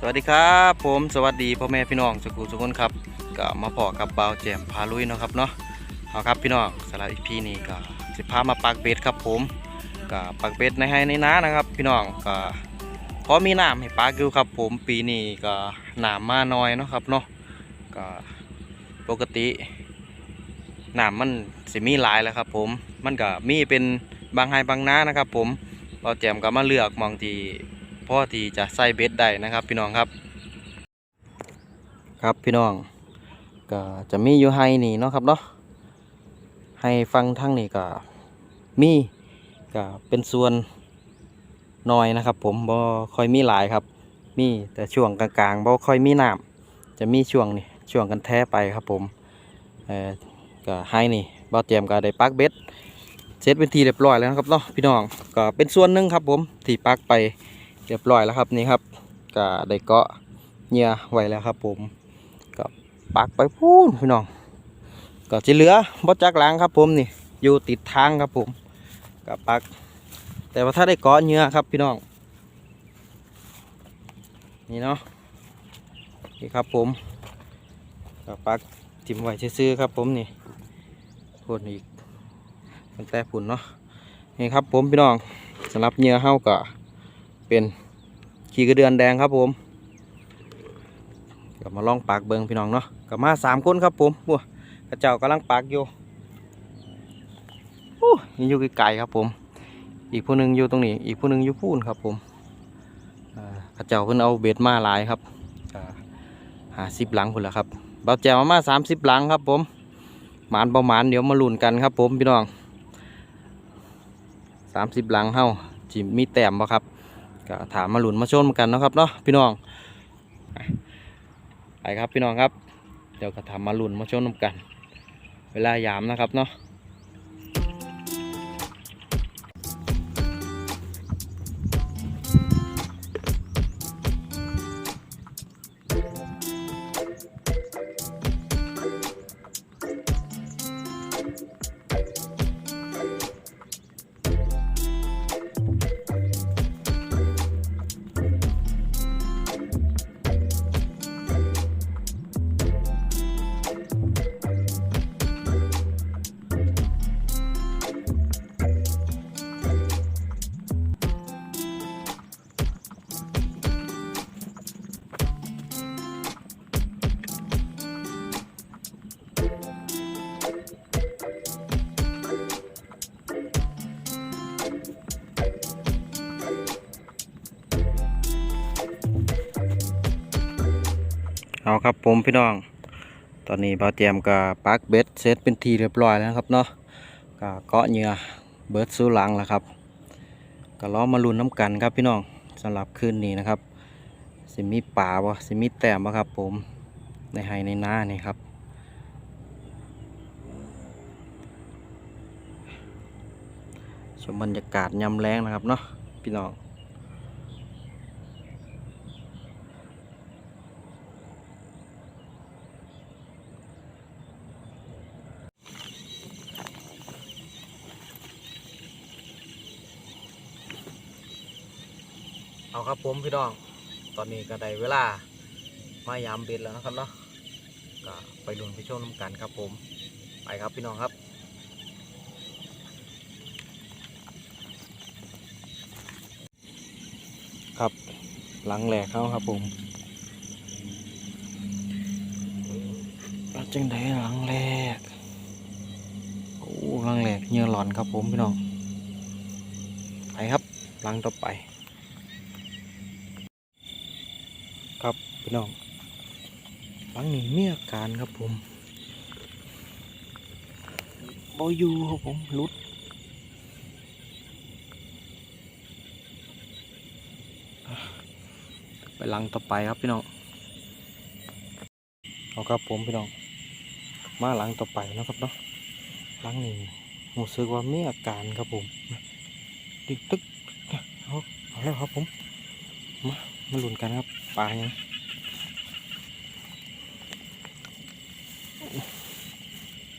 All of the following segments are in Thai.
สวัสดีครับผมสวัสดีพ่อแม่พี่น้องสุขุสุขคนครับก็มาพอกับเบาวแจมพาลุยเนาะครับเนาะเอาครับพี่น้องสำหรับอีพีนี้ก็สิพามาปักเบ็ดครับผมก็ปักเบ็ดในให้ในน้านะครับ พี่น้องก็พอมีน้ำให้ปักอยู่ครับ ผมปีนี้ก็น้ำมาน้อยเนาะครับเนาะก็ปกติน้ำมันสิมีหลายแล้วครับ ผมมันก็มีเป็นบางไฮบางน้านะครับ ผมเบาแจมก็มาเลือกมองที่ พอที่จะใส่เบ็ดได้นะครับ พี่น้องครับครับพี่น้องก็จะมีอยู่ไฮนี่เนาะครับเนาะไฮฟังทั้งนี่ก็มีก็เป็นส่วนน้อยนะครับ ผมบ่ค่อยมีหลายครับ มีแต่ช่วงกลางๆบ่ค่อยมีน้ำจะมีช่วงนี่ช่วงกันแท้ไปครับผมเออก็ไฮนี่บ่เตรียมก็ได้ปักเบ็ดเสร็จเป็นทีเรียบร้อยแล้วนะครับเนาะพี่น้องก็เป็นส่วนหนึ่งครับผมที่ปักไป เรียบร้อยแล้วครับนี่ครับก็ได้เกาะเหยื่อไว้แล้วครับ ผมก็ปักไปพูนพี่น้องก็จะเหลือบดจักหลังครับ ผมนี่อยู่ติดทางครับผมก็ปัก แต่ว่าถ้าได้เกาะเหยื่อครับพี่น้องนี่เนาะนี่ครับผมก็ปักจิ้มไว้ซื่อครับ ผมนี่พูนอีกตั้งแต่ผุนเนาะนี่ครับผมพี่น้องสำหรับเหยื่อเฮาก็ เป็นขี่กระเดือนแดงครับผมก็มาลองปากเบิงพี่น้องเนาะก็มาสามคนครับผมบัวกระเจ้ากำลังปากอยู่โอ้ยอยู่ไกลๆครับผม อีกผู้หนึ่งอยู่ตรงนี้ อีกผู้หนึ่งอยู่พูนครับผมอ่ากระเจ้าเพิ่นเอาเบ็ดมาหลายครับหาสิบหลังพุ่นละครับเบาแจวมาสามสิบหลังครับผมหมานประมาณเดี๋ยวมาลุ้นกันครับผมพี่น้องสามสิบหลังเฮ้าจิมีแต้มบ่ครับ ก็ถามมาหลุนมาชนกันนะครับเนาะพี่น้องไปครับพี่น้องครับ เดี๋ยวก็ถามมาหลุนมาชนกัน เวลายามนะครับเนาะ เอาครับผมพี่น้อง ตอนนี้บ่าเตรียมกับปักเบ็ดเซตเป็นทีเรียบร้อยแล้วครับเนาะก็เกาะเหยื่อเบิร์ดสู้หลังแล้วครับก็ล้อมาลุ้นน้ำกันครับพี่น้องสำหรับคืนนี้นะครับสิมีป่าบ่สิมีแต้มบ่ครับ ผมในไฮในนานี่ครับชมบรรยากาศยาแรงนะครับเนาะพี่น้อง เอาครับผมพี่น้อง ตอนนี้ก็ได้เวลามายามเบ็ดแล้วนะครับเนาะก็ไปลุ้นไปชมน้ำกันครับผม ไปครับพี่น้องครับครับหลังแหลกเข้าครับผมจังไดหลังแหลกโอ้หลังแหลกเหงื่อหลอนครับผมพี่น้องไปครับหลังต่อไป ครับพี่น้องหลังนี้มีอาการครับผมบอยู่ครับผมลุดไปหลังต่อไปครับพี่น้องเอาครับผมพี่น้อง มาหลังต่อไปนะครับเนาะหลังนี้รู้สึกว่ามีอาการครับผมตึกตึกเอาเอาแล้วครับผมมา มาลุ้นกันครับปลายัง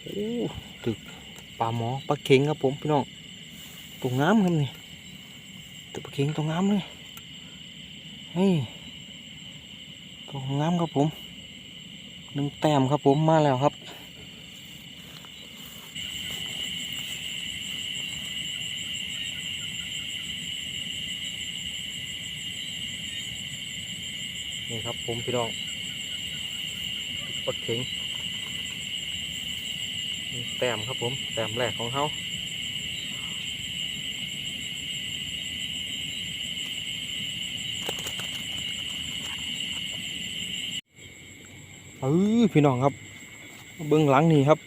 โอ้ตึกปลาหมอปลาเข็งครับผมพี่น้องตัวงามครับนี่ตัวปลาเข็งตัวงามเลยเฮ้ยตัวงามครับผมหนึ่งแต้มครับผมมาแล้วครับ นี่ครับผมพี่น้องปลดเข็งแต้มครับผมแต้มแรกของเขาเอ้ยพี่น้องครับเบื้องหลังนี่ครับ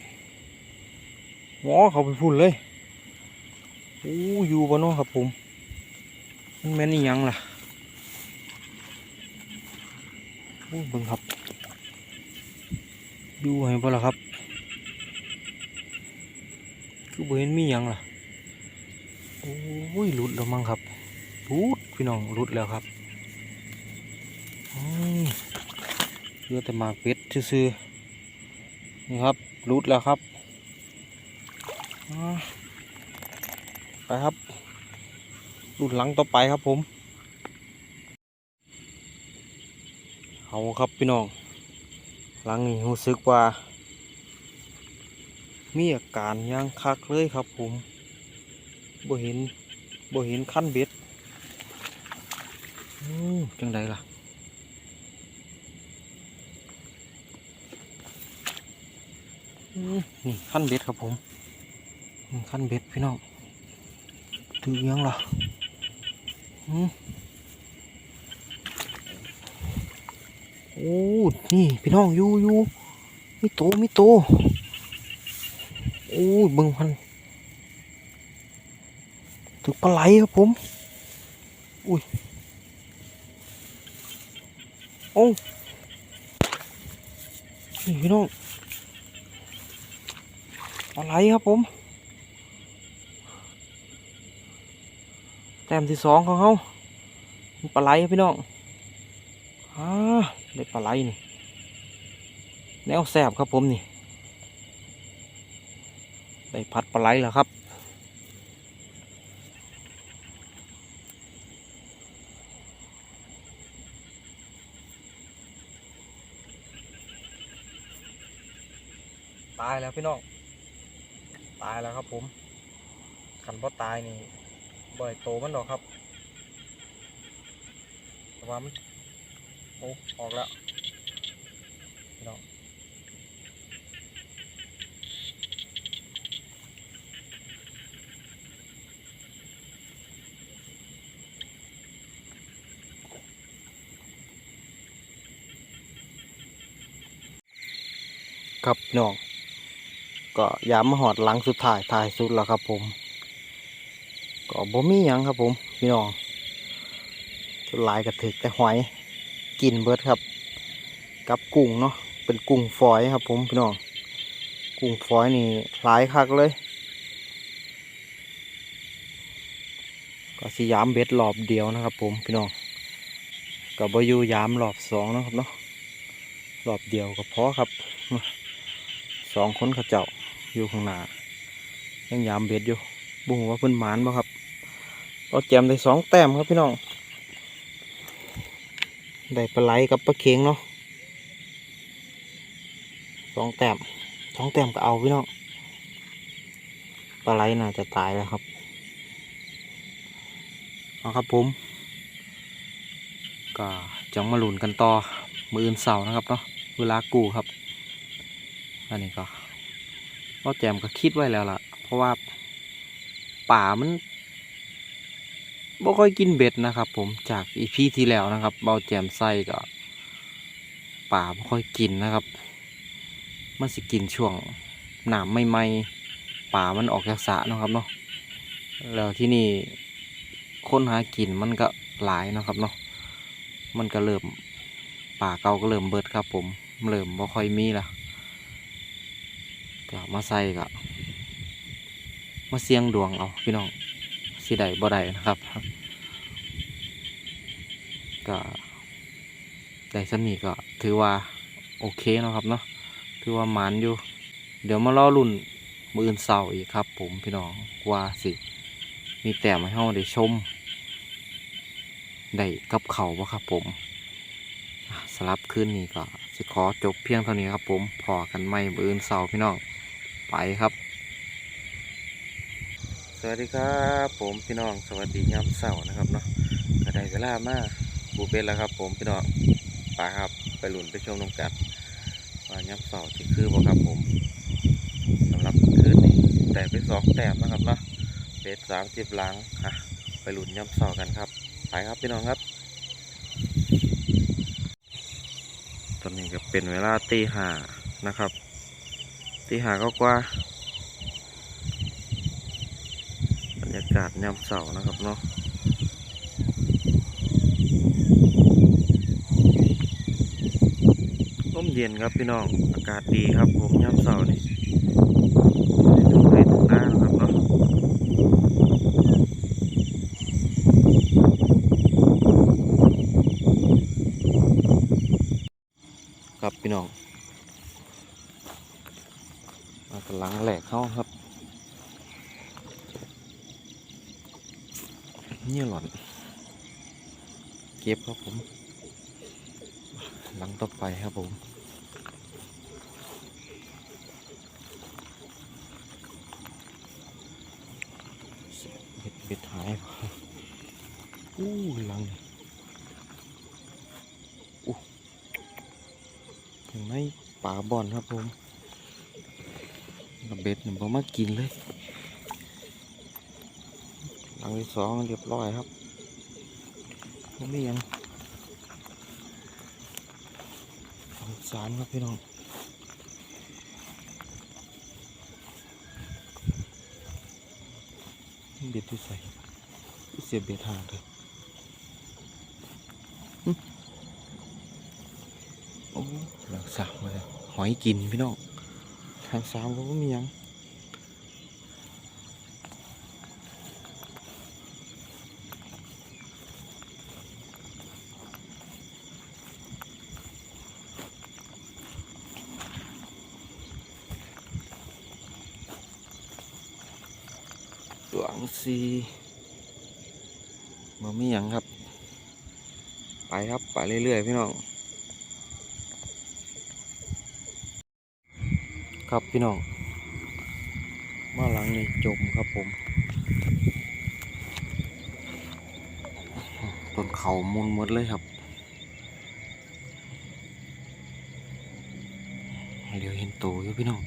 งอเขาไปพุ่นเลยโอ้อยู่บนน้องครับผมมันแม่นอีหยังล่ะ โอ้ เบิ่งครับอยู่ให้บ่ล่ะครับคือเห็นมีหยังล่ะโอ้ยหลุดแล้วมั้งครับหลุดพี่น้องหลุดแล้วครับเหลือแต่มาเป็ดซื่อๆนี่ครับหลุดแล้วครับไปครับหลุดหลังต่อไปครับผม เอาครับพี่น้อง หลังนี้รู้สึกว่า มีอาการย่างคักเลยครับผมบ่เห็นบ่เห็นขั้นเบ็ดอืมจังใดล่ะอืมนี่ขั้นเบ็ดครับผมขั้นเบ็ดพี่น้องถือยังล่ะอืม โอ้ นี่พี่น้องอยู่อยู่มีโตมีโตโอ้ยเบิ่งพันถึกปลาไหลครับผม อุ้ยโอ้นี่พี่น้องปลาไหลครับผม แต้มที่สองของเขาปลาไหลครับพี่น้องอ่า ได้ปลาไหลนี่ แนวแสบครับผมนี่ ได้พัดปลาไหลแล้วครับตายแล้วพี่น้อง ตายแล้วครับผมขันพ่ตายนี่บ่อยโตมันดอกครับแต่ว่ามัน อ้ออกแล้วพี่น้องครับพี่น้องก็ยามมาหอดหลังสุดท้ายท้ายสุดแล้วครับผม ก็บ่มีหยังครับผม พี่น้องสุดลายกระถึกแต่หอย กินเบิดครับ กับกุ้งเนาะเป็นกุ้งฝอยครับผมพี่น้องกุ้งฝอยนี่หลายคักเลย ก็สยามเบ็ดรอบเดียวนะครับผมพี่น้องกับบอยูยามรอบสองนะครับเนาะรอบเดียวก็พอครับสองคนเขาเจ้าอยู่ข้างหน้ายังยามเบ็ดอยู่บุ้งว่าเพิ่นหมานบ่ครับเราแจมได้สองแต้มครับพี่น้อง ได้ปลาไหลกับปลาเค็งเนาะสองแต้มสองแต้มก็เอาพี่น้องปลาไหลน่าจะตายแล้วครับเอาครับผมก็จังมาหลุนกันต่อมืออื่นเสาร์นะครับเนาะเวลากูครับอันนี้ก็ก็แจมก็คิดไว้แล้วล่ะ เพราะว่าป่ามัน บ่ค่อยกินเบ็ดนะครับ ผมจากอีพีที่แล้วนะครับ เบาแจมไส้ก็ป่าบ่ค่อยกินนะครับ มันสิกินช่วงหนามไม่ไม่ป่ามันออกจากสะเนาะครับเนาะแล้วที่นี่ค้นหากินมันก็หลายเนาะครับเนาะมันก็เริ่มป่าเก่าก็เริ่มเบิดครับ ผมเริ่มบ่ค่อยมีละก็มาใส่ก็มาเสียงดวงเอาพี่น้องสิได้บ่ได้นะครับ ก็ได้สำนีก็ถือว่าโอเคนะครับเนาะถือว่าหมันอยู่ เดี๋ยวมารอรุ่นมืออื่นเสาร์อีกครับ ผมพี่น้องว่าสิ มีแต้มให้เฮาได้ชม ได้กับเขาบ่ครับผมสลับคืนนี้ก็สิขอจบเพียงเท่านี้ครับ ผมพอกันไม่มืออื่นเสาร์พี่น้องไปครับ สวัสดีครับ ผมพี่น้องสวัสดียามเสาร์นะครับเนาะก็ได้เวลามา บูเป็ดแล้วครับ ผมพี่น้องไปครับไปหลุนไปชมนมกัดว่ายามเสาที่คือบ่ครับผมสำหรับคืนนี้แต่ไปสองแต้มนะครับเนาะเป็ดสามสิบหลังอะไปหลุนยามเสากันครับไปครับพี่น้องครับ ตอนนี้ก็เป็นเวลาตีห้านะครับตีห้าก็กว่าบรรยากาศยามเสาร์นะครับเนาะร่ม เย็นครับพี่น้อง อากาศดีครับผมยามเสาร์นี่ถึงไปถึงหน้านะครับเนาะครับพี่น้องมากำลังแหลกเข้าครับ เนี่ยหล่อน เก็บครับผม หลังต่อไปครับผม เบ็ดหายอู้หลังอู้ย่างในป่าบอนครับผมแล้วเบ็ดหนี่บ่มากินเลยหลังที่สองเรียบร้อยครับไม่มีหยังสามครับพี่น้อง เบ็ดที่ใส่เสียบเบ็ดหางเลยโอ้หลังสามเลยหอยกินพี่น้องทางสามก็ม่มียัง หวังซีมามีหยังครับ ไปครับ ไปเรื่อยๆ พี่น้อง ครับพี่น้อง มาหลังนี่จมครับผม ต้นเขามุนหมดเลยครับ เดี๋ยวเห็นโตอยู่พี่น้อง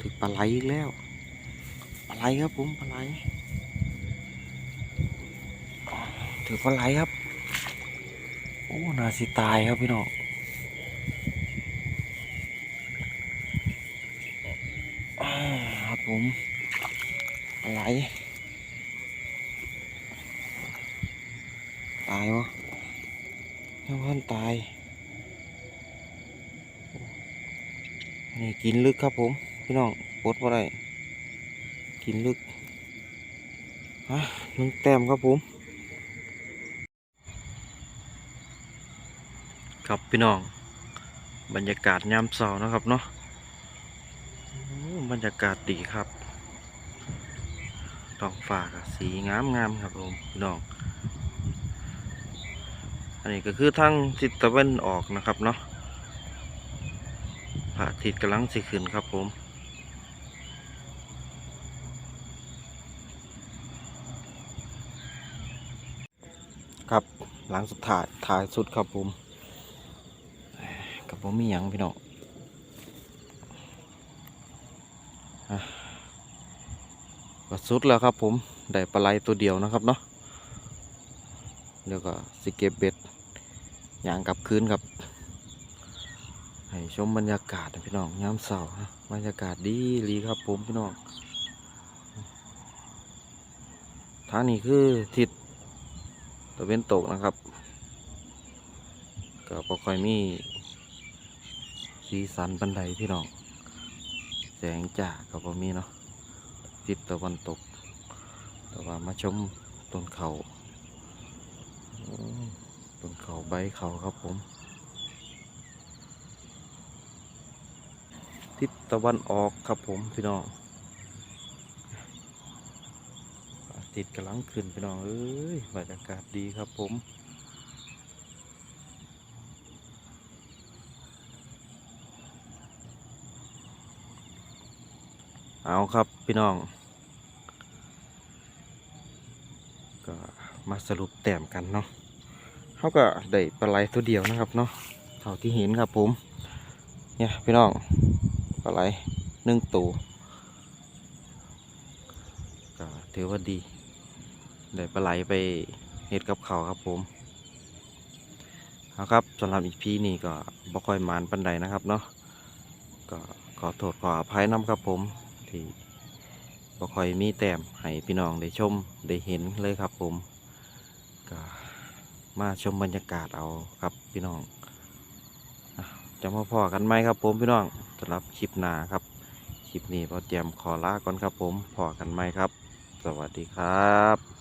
ถึกปลาไหลอีกแล้ว ไหลครับผมปลาไหลถือปลาไหลครับ โอ้นาสิตายครับพี่น้องครับผมปลาไหลตายวะยังพันตายนี่กินลึกครับผม พี่น้องปดว่าไร กินลึกฮะหนึ่งแต้มครับผม ครับพี่น้อง บรรยากาศยามเช้านะครับเนาะบรรยากาศดีครับท้องฟ้ากสีงามงามๆครับผมพี่น้อง อันนี้ก็คือทางทิศตะวันออกนะครับเนาะพระอาทิตย์กำลังสิขึ้นครับผม ครับ หลังสุดท้ายถ่ายสุดครับผมกับผมมีหยังพี่น้องก็สุดแล้วครับผม ได้ปลาไหลตัวเดียวนะครับเนาะเดี๋ยวก็สิเก็บเบ็ดย่างกลับคืนครับ ให้ชมบรรยากาศพี่น้องยามเสาร์บรรยากาศดีดีครับผมพี่น้องทางนี้คือทิศ ตะเวนตกนะครับ ก็บ่ค่อยมีสีสันบันไดพี่น้อง แสงจ้าก็บ่มีเนาะทิศตะวันตก แต่ว่ามาชมต้นเขาต้นเขาใบเขาครับผม ทิศตะวันออกครับผมพี่น้อง ติดกำลังขึ้พี่น้องเอ้ยบรรยากาศดีครับผมเอาครับพี่น้อง ก็มาสรุปแต้มกันเนาะเขาก็ได้ปลาไหลตัวเดียวนะครับเนาะเท่าที่เห็นครับผมเนี่ยพี่น้องปลาไหลหนึ่งตัวก็ถือว่าดี ได้ปลาไหลไปเห็ดกับเขาครับผมเอาครับสำหรับอีพีนี้ก็บ่ค่อยหมานปันใดนะครับเนาะก็ขอโทษขออภัยน้ำครับผมที่บ่ค่อยมีแต้มให้พี่น้องได้ชมได้เห็นเลยครับผมก็มาชมบรรยากาศเอาครับพี่น้องจะมาพอกันไหมครับผมพี่น้องสำหรับคลิปหน้าครับคลิปนี้พอเตรียมขอลาก่อนครับผมพอกันไหมครับ สวัสดีครับ